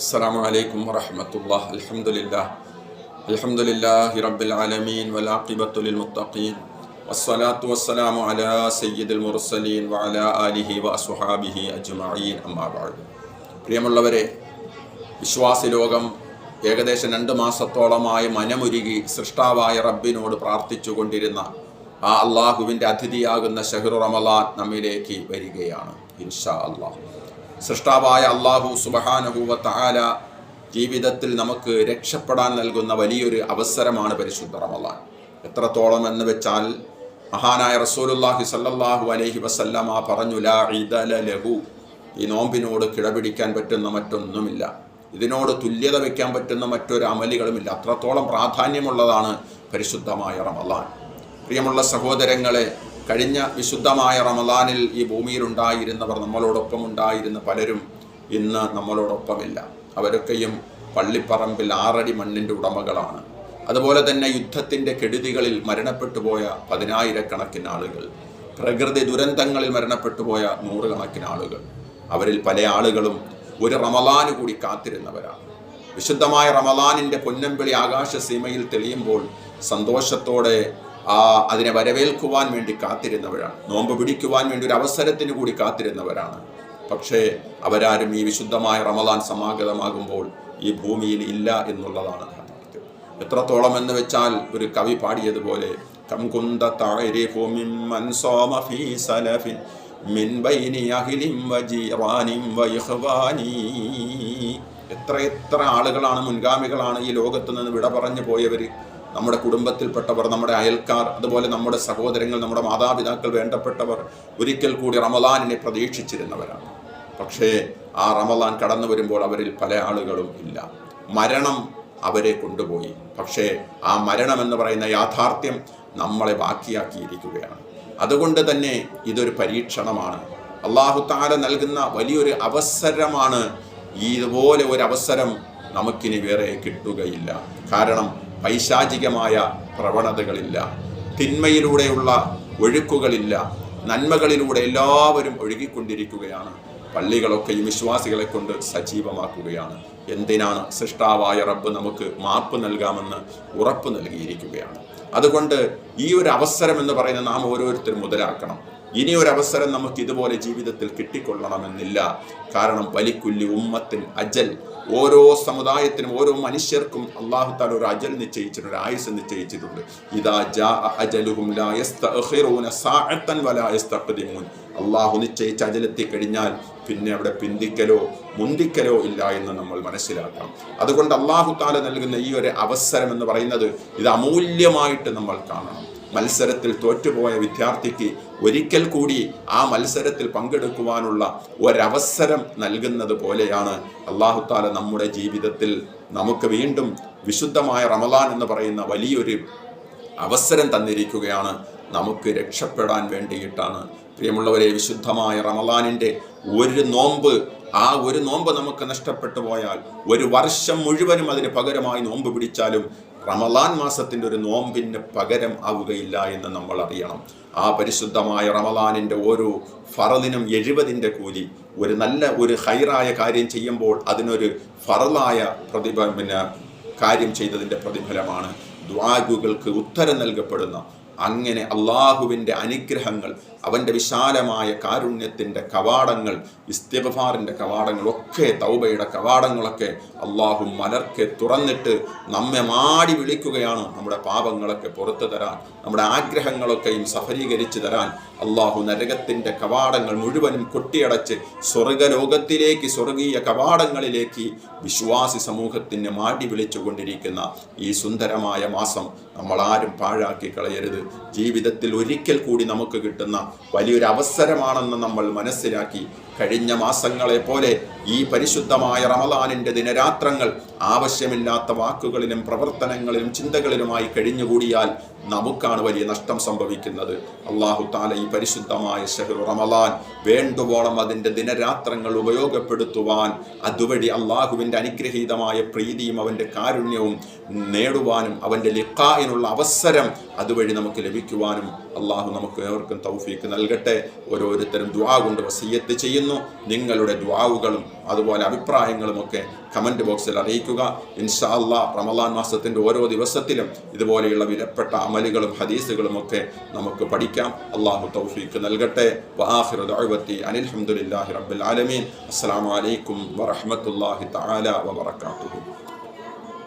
السلام عليكم ورحمة الله الحمد لله الحمد لله رب العالمين والعاقبة للمتقين والصلاة والسلام على سيد المرسلين وعلى آله وأصحابه أجمعين أما بعد പ്രിയമുള്ളവരെ വിശ്വാസി ലോകം ഏകദേശം രണ്ട് മാസത്തോളമായി മനമുരുകി സൃഷ്ടാവായ റബ്ബിനോട് പ്രാർത്ഥിച്ചു കൊണ്ടിരുന്ന ആ അള്ളാഹുവിൻ്റെ അതിഥിയാകുന്ന ഷഹ്റു റമലാൻ നമ്മിലേക്ക് വരികയാണ് ഇൻഷാ അള്ളാഹ് സൃഷ്ടാവായ അള്ളാഹു സുബഹാനഹുവ ജീവിതത്തിൽ നമുക്ക് രക്ഷപ്പെടാൻ നൽകുന്ന വലിയൊരു അവസരമാണ് പരിശുദ്ധ റമലാൻ എത്രത്തോളം എന്ന് വെച്ചാൽ മഹാനായ റസൂലുല്ലാഹി സല്ലല്ലാഹു അലൈഹി വസല്ലമ പറഞ്ഞു ലാ ലഹു. ഈ നോമ്പിനോട് കിടപിടിക്കാൻ പറ്റുന്ന മറ്റൊന്നുമില്ല. ഇതിനോട് തുല്യത വയ്ക്കാൻ പറ്റുന്ന മറ്റൊരു അമലികളുമില്ല. അത്രത്തോളം പ്രാധാന്യമുള്ളതാണ് പരിശുദ്ധമായ റമലാൻ പ്രിയമുള്ള സഹോദരങ്ങളെ കഴിഞ്ഞ വിശുദ്ധമായ റമദാനിൽ ഈ ഭൂമിയിൽ ഉണ്ടായിരുന്നവർ നമ്മളോടൊപ്പം ഉണ്ടായിരുന്ന പലരും ഇന്ന് നമ്മളോടൊപ്പമില്ല. അവരൊക്കെയും പള്ളിപ്പറമ്പിൽ ആറടി മണ്ണിന്റെ ഉടമകളാണ്. അതുപോലെ തന്നെ യുദ്ധത്തിന്റെ കെടുതികളിൽ മരണപ്പെട്ടു പോയ പതിനായിരക്കണക്കിന് ആളുകൾ പ്രകൃതി ദുരന്തങ്ങളിൽ മരണപ്പെട്ടു പോയ നൂറുകണക്കിന് ആളുകൾ. അവരിൽ പല ആളുകളും ഒരു റമദാന് കൂടി കാത്തിരുന്നവരാണ്. വിശുദ്ധമായ റമദാനിന്റെ പൊന്നമ്പിളി ആകാശ സീമയിൽ തെളിയുമ്പോൾ സന്തോഷത്തോടെ ആ അതിനെ വരവേൽക്കുവാൻ വേണ്ടി കാത്തിരുന്നവരാണ്. നോമ്പ് പിടിക്കുവാൻ വേണ്ടി ഒരു അവസരത്തിന് കൂടി കാത്തിരുന്നവരാണ്. പക്ഷേ അവരാരും ഈ വിശുദ്ധമായ റമദാൻ സമാഗതമാകുമ്പോൾ ഈ ഭൂമിയിൽ ഇല്ല എന്നുള്ളതാണ് എത്രത്തോളം എന്ന് വെച്ചാൽ ഒരു കവി പാടിയതുപോലെ കം കുന്ത താരിഫു മിമ്മൻ സോമ ഫീ സലഫിൻ മിൻ ബൈനി അഹിലിം എത്ര എത്ര ആളുകളാണ് മുൻഗാമികളാണ് ഈ ലോകത്ത് നിന്ന് വിട പറഞ്ഞു പോയവർ നമ്മുടെ കുടുംബത്തിൽപ്പെട്ടവർ നമ്മുടെ അയൽക്കാർ അതുപോലെ നമ്മുടെ സഹോദരങ്ങൾ നമ്മുടെ മാതാപിതാക്കൾ വേണ്ടപ്പെട്ടവർ ഒരിക്കൽ കൂടി റമലാനിനെ പ്രതീക്ഷിച്ചിരുന്നവരാണ്. പക്ഷേ ആ റമലാൻ കടന്നു വരുമ്പോൾ അവരിൽ പല ആളുകളും ഇല്ല. മരണം അവരെ കൊണ്ടുപോയി. പക്ഷേ ആ മരണം എന്ന് പറയുന്ന യാഥാർത്ഥ്യം നമ്മളെ ബാക്കിയാക്കിയിരിക്കുകയാണ്. അതുകൊണ്ട് തന്നെ ഇതൊരു പരീക്ഷണമാണ്. അള്ളാഹു താല നൽകുന്ന വലിയൊരു അവസരമാണ്. ഇതുപോലെ ഒരു അവസരം നമുക്കിനി വേറെ കിട്ടുകയില്ല. കാരണം പൈശാചികമായ പ്രവണതകളില്ല. തിന്മയിലൂടെയുള്ള ഒഴുക്കുകളില്ല. നന്മകളിലൂടെ എല്ലാവരും ഒഴുകിക്കൊണ്ടിരിക്കുകയാണ്. പള്ളികളൊക്കെയും വിശ്വാസികളെ കൊണ്ട് സജീവമാക്കുകയാണ്. എന്തിനാണ് സൃഷ്ടാവായ റബ്ബ് നമുക്ക് മാപ്പ് നൽകാമെന്ന് ഉറപ്പ് നൽകിയിരിക്കുകയാണ്. അതുകൊണ്ട് ഈ ഒരു അവസരം എന്ന് പറയുന്നത് നാം ഓരോരുത്തരും മുതലാക്കണം. ഇനി ഒരു അവസരം നമുക്ക് ഇതുപോലെ ജീവിതത്തിൽ കിട്ടിക്കൊള്ളണമെന്നില്ല. കാരണം വലിക്കുല്ലി ഉമ്മത്തിൽ അജൽ ഓരോ സമുദായത്തിനും ഓരോ മനുഷ്യർക്കും അള്ളാഹു താല ഒരു അജൽ നിശ്ചയിച്ചിട്ടുണ്ട് ആയുസ് നിശ്ചയിച്ചിട്ടുണ്ട്. ഇതാ ജാ ലാ യസ്തഅഖിറൂന വലാ അള്ളാഹു നിശ്ചയിച്ച അജലെത്തി കഴിഞ്ഞാൽ പിന്നെ അവിടെ പിന്തിക്കലോ മുന്തിക്കലോ ഇല്ല എന്ന് നമ്മൾ മനസ്സിലാക്കണം അതുകൊണ്ട് അള്ളാഹു താല നൽകുന്ന ഈ ഒരു അവസരം എന്ന് പറയുന്നത് ഇത് അമൂല്യമായിട്ട് നമ്മൾ കാണണം. മത്സരത്തിൽ തോറ്റുപോയ വിദ്യാർത്ഥിക്ക് ഒരിക്കൽ കൂടി ആ മത്സരത്തിൽ പങ്കെടുക്കുവാനുള്ള ഒരവസരം നൽകുന്നത് പോലെയാണ് അള്ളാഹുത്താല നമ്മുടെ ജീവിതത്തിൽ നമുക്ക് വീണ്ടും വിശുദ്ധമായ റമലാൻ എന്ന് പറയുന്ന വലിയൊരു അവസരം തന്നിരിക്കുകയാണ്. നമുക്ക് രക്ഷപ്പെടാൻ വേണ്ടിയിട്ടാണ്. പ്രിയമുള്ളവരെ വിശുദ്ധമായ റമലാനിന്റെ ഒരു നോമ്പ് ആ ഒരു നോമ്പ് നമുക്ക് നഷ്ടപ്പെട്ടു പോയാൽ ഒരു വർഷം മുഴുവനും അതിന് പകരമായി നോമ്പ് പിടിച്ചാലും റമലാൻ മാസത്തിന്റെ ഒരു നോമ്പിന് പകരം ആവുകയില്ല എന്ന് നമ്മൾ അറിയണം ആ പരിശുദ്ധമായ റമലാനിന്റെ ഓരോ ഫറലിനും എഴുപതിന്റെ കൂലി. ഒരു നല്ല ഒരു ഹൈറായ കാര്യം ചെയ്യുമ്പോൾ അതിനൊരു ഫറലായ പ്രതിഭ പിന്നെ കാര്യം ചെയ്തതിന്റെ പ്രതിഫലമാണ്. ദ്വാഗുകൾക്ക് ഉത്തരം നൽകപ്പെടുന്ന അങ്ങനെ അള്ളാഹുവിന്റെ അനുഗ്രഹങ്ങൾ അവന്റെ വിശാലമായ കാരുണ്യത്തിന്റെ കവാടങ്ങൾ ഇസ്തിബഫാറിന്റെ കവാടങ്ങളൊക്കെ തൗബയുടെ കവാടങ്ങളൊക്കെ അള്ളാഹു മലർക്കെ തുറന്നിട്ട് നമ്മെ മാടി വിളിക്കുകയാണ്. നമ്മുടെ പാപങ്ങളൊക്കെ പുറത്തു തരാൻ നമ്മുടെ ആഗ്രഹങ്ങളൊക്കെയും സഫലീകരിച്ചു തരാൻ അള്ളാഹു നരകത്തിന്റെ കവാടങ്ങൾ മുഴുവനും കൊട്ടിയടച്ച് സ്വർഗലോകത്തിലേക്ക് സ്വർഗീയ കവാടങ്ങളിലേക്ക് വിശ്വാസി സമൂഹത്തിന് മാടി വിളിച്ചുകൊണ്ടിരിക്കുന്ന ഈ സുന്ദരമായ മാസം നമ്മൾ ആരും പാഴാക്കി കളയരുത്. ജീവിതത്തിൽ ഒരിക്കൽ കൂടി നമുക്ക് കിട്ടുന്ന വലിയൊരു അവസരമാണെന്ന് നമ്മൾ മനസ്സിലാക്കി കഴിഞ്ഞ മാസങ്ങളെ പോലെ ഈ പരിശുദ്ധമായ റമലാനിന്റെ ദിനരാത്രങ്ങൾ ആവശ്യമില്ലാത്ത വാക്കുകളിലും പ്രവർത്തനങ്ങളിലും ചിന്തകളിലുമായി കഴിഞ്ഞുകൂടിയാൽ നമുക്കാണ് വലിയ നഷ്ടം സംഭവിക്കുന്നത്. അള്ളാഹു താല ഈ പരിശുദ്ധമായ ഷെഹ്റു റമലാൻ വേണ്ടുവോളം അതിന്റെ ദിനരാത്രങ്ങൾ ഉപയോഗപ്പെടുത്തുവാൻ അതുവഴി അള്ളാഹുവിന്റെ അനുഗ്രഹീതമായ പ്രീതിയും അവന്റെ കാരുണ്യവും നേടുവാനും അവന്റെ ലിഖായിനുള്ള അവസരം അതുവഴി നമുക്ക് ലഭിക്കുവാനും അള്ളാഹു നമുക്ക് ഏവർക്കും തൗഫീക്ക് നൽകട്ടെ. ഓരോരുത്തരും ദുആ കൊണ്ട് വസീയത്ത് ചെയ്യുന്നു. നിങ്ങളുടെ ദ്വാവുകളും അതുപോലെ അഭിപ്രായങ്ങളും ഒക്കെ കമന്റ് ബോക്സിൽ അറിയിക്കുക. ഇൻഷാ അല്ലാ റമലാൻ മാസത്തിന്റെ ഓരോ ദിവസത്തിലും ഇതുപോലെയുള്ള വിലപ്പെട്ട അമലുകളും ഹദീസുകളും ഒക്കെ നമുക്ക് പഠിക്കാം. അള്ളാഹു തൗഫീക്ക് നൽകട്ടെ. വആഖിറു ദഅവത്തി അനിൽ ഹംദുലില്ലാഹി റബ്ബിൽ ആലമീൻ. അസ്സലാമു അലൈക്കും വറഹ്മത്തുള്ളാഹി തആല വബറകാതുഹു.